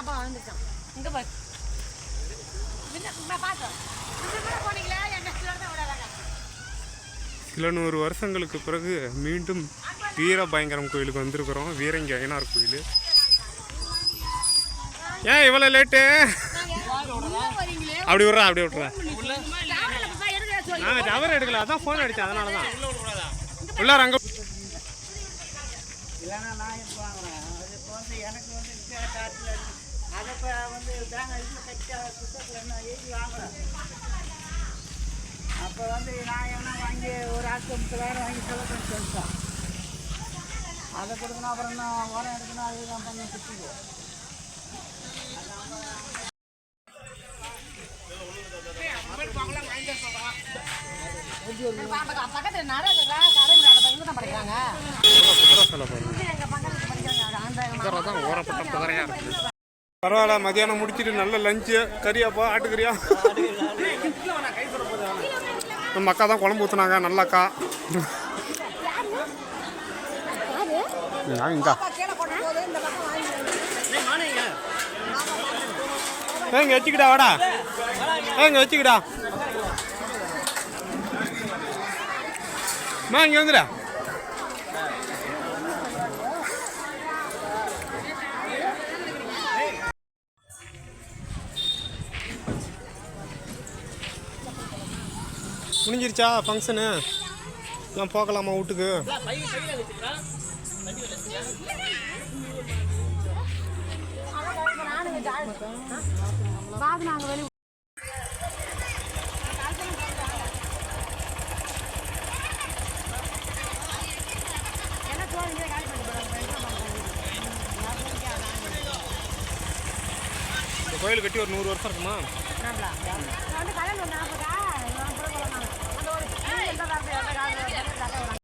பாப்பா வந்துட்டான் இங்க பாரு. சில நூறு வருஷங்களுக்கு பிறகு மீண்டும் வீர பயங்கரம் கோயிலுக்கு வந்திருக்கிறோம். வீரங்கி ஐயனார் கோயில். ஏன் இவ்வளோ லேட்டு அப்படி விட்றா அப்படி விட்றா. நான் டவர் எடுக்கல. அதான் ஃபோன் அடித்தேன் அதனால தான் உள்ளார அங்கே எனக்கு வந்து அப்போ வந்து நான் என்ன வாங்கி ஒரு ஆட்சி முப்பதாயிரம் வாங்கி செலவு பண்ணி சொல்லிட்டேன் அதை கொடுக்கணும் அப்புறம் நான் உரம் எடுக்கணும் அதுதான் பண்ணி சுற்றிக்குவோம் பக்கத்தில் நிறைய கடை இங்கே படிக்கிறாங்க ஓரப்பட்ட இருக்குது பரவாயில்ல மதியானம் முடிச்சிட்டு நல்ல லஞ்சு கறியாப்பா ஆட்டுக்கறியா? நம்ம அக்கா தான் குழம்பு ஊற்றுனாங்க நல்ல அக்கா. நான் இந்தா. கீழே கொண்டு போகுது இந்த பக்கம் வாங்கி ஏங்க வச்சுக்கிடா வாடா. ஏங்க வச்சுக்கிடா. மா இங்கே வந்துடா. முடிஞ்சிருச்சா ஃபங்க்ஷனு எல்லாம் போகலாமா வீட்டுக்கு? கோயில் கட்டி ஒரு நூறு வருஷம் இருக்குமா?